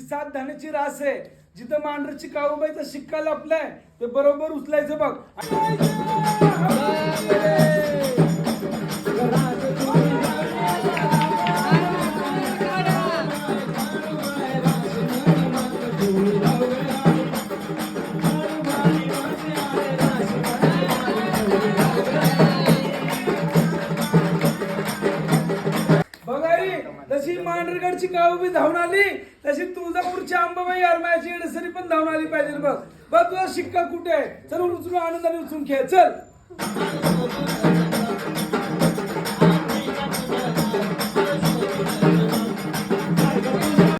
सात धान्याची रास आहे. जिथं मांढरची काळूबाईचा शिक्का लपलाय. ते बरोबर उचलायचं बघ. तशी मांढरगडची काळूबाई धावून आली तशी तुळजापूरची अंबाबाई अरमायाची येणसरी पण धावून आली पाहिजे बघ. बघ तुझा शिक्का कुठे आहे? चल उचलून आनंदाने उचलून खेळ चल.